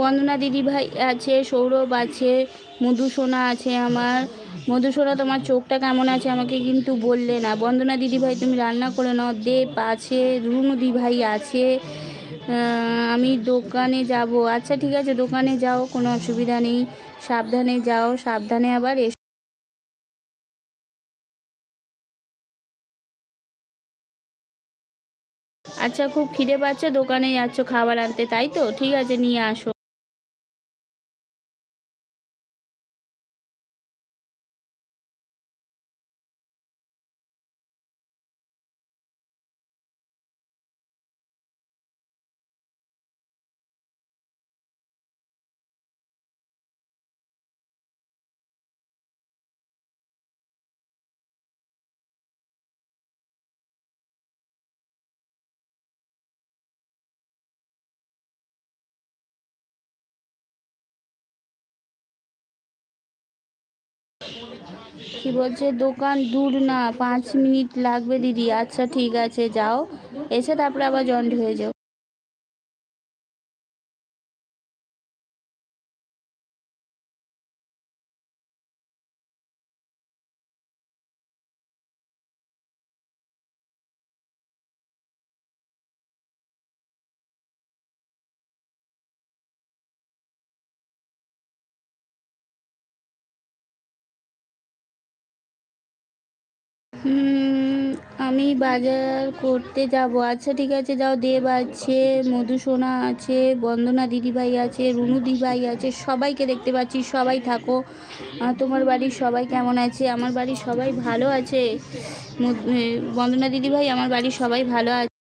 বন্দনা দিদি ভাই আছে, সৌরভ আছে, মধুসোনা আছে আমার। মধুসোনা, তোমার চোখটা কেমন আছে আমাকে কিন্তু বললে না। বন্দনা দিদি ভাই, তুমি রান্না করে নাও। দেব আছে, রুনু দি ভাই আছে। আমি দোকানে যাব। আচ্ছা ঠিক আছে, দোকানে যাও, কোনো অসুবিধা নেই। সাবধানে যাও, সাবধানে আবার এস আচ্ছা খুব খিদে পাচ্ছে দোকানে যাচ্ছ খাবার আনতে, তাই তো? ঠিক আছে, নিয়ে আসো। কি বলছে? দোকান দূর না, পাঁচ মিনিট লাগবে দিদি। আচ্ছা ঠিক আছে, যাও। এসে তারপরে আবার জন্ড হয়ে যাও। আমি বাজার করতে যাব। আচ্ছা ঠিক আছে, যাও, দেব আছে মধুসোনা আছে, বন্দনা দিদিভাই আছে, রুনু দিদিভাই আছে, সবাইকে দেখতে পাচ্ছি, সবাই থাকো। তোমার বাড়ির সবাই কেমন আছে? আমার বাড়ির সবাই ভালো আছে? বন্দনা দিদিভাই, আমার বাড়ির সবাই ভালো আছে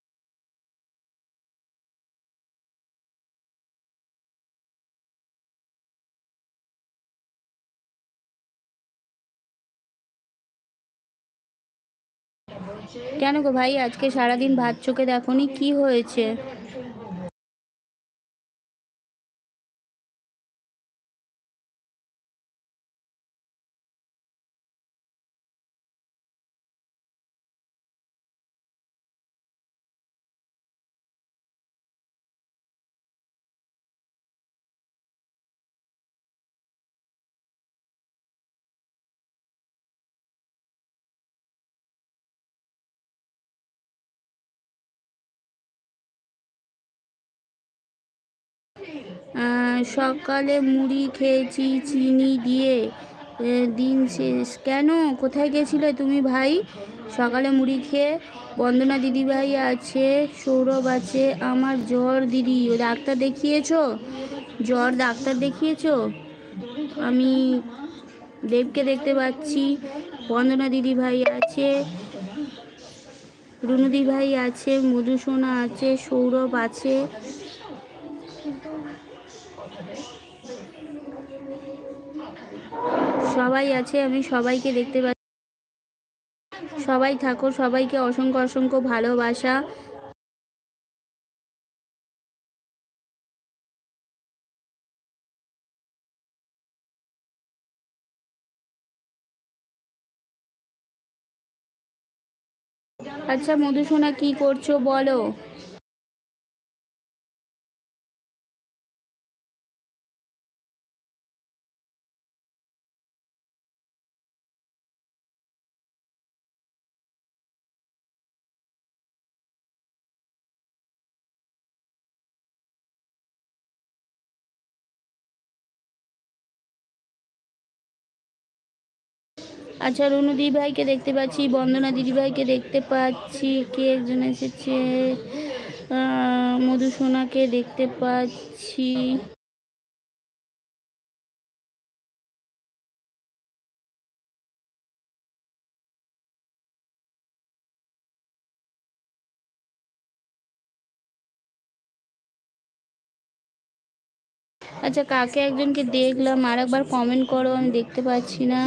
কেন গো ভাই? আজকে সারাদিন ভাত চোখে দেখনি? কি হয়েছে? সকালে মুড়ি খেয়েছি, চিনি দিয়ে দিন শেষ। কেন? কোথায় গেছিলে তুমি ভাই? সকালে মুড়ি খেয়ে বন্দনা দিদিভাই আছে, সৌরভ আছে, আমার জ্বর দিদি, ডাক্তার দেখিয়েছো? জ্বর ডাক্তার দেখিয়েছো? আমি দেবকে দেখতে পাচ্ছি, বন্দনা দিদিভাই আছে রুনুদি ভাই আছে মধুসোনা আছে, সৌরভ আছে। সবাই আছে, আমি সবাইকে দেখতে পাচ্ছি। সবাই থাকো, সবাইকে অসংখ্য অসংখ্য ভালোবাসা। আচ্ছা মধুসোনা কি করছ? বলো। আচ্ছা রুনু দিদিভাইকে দেখতে পাচ্ছি, বন্দনা দিদিভাইকে দেখতে পাচ্ছি, কে একজন এসেছে? মধুসোনাকে দেখতে পাচ্ছি। আচ্ছা কাকে একজনকে দেখলাম? আর একবার কমেন্ট করো আমি দেখতে পাচ্ছি না।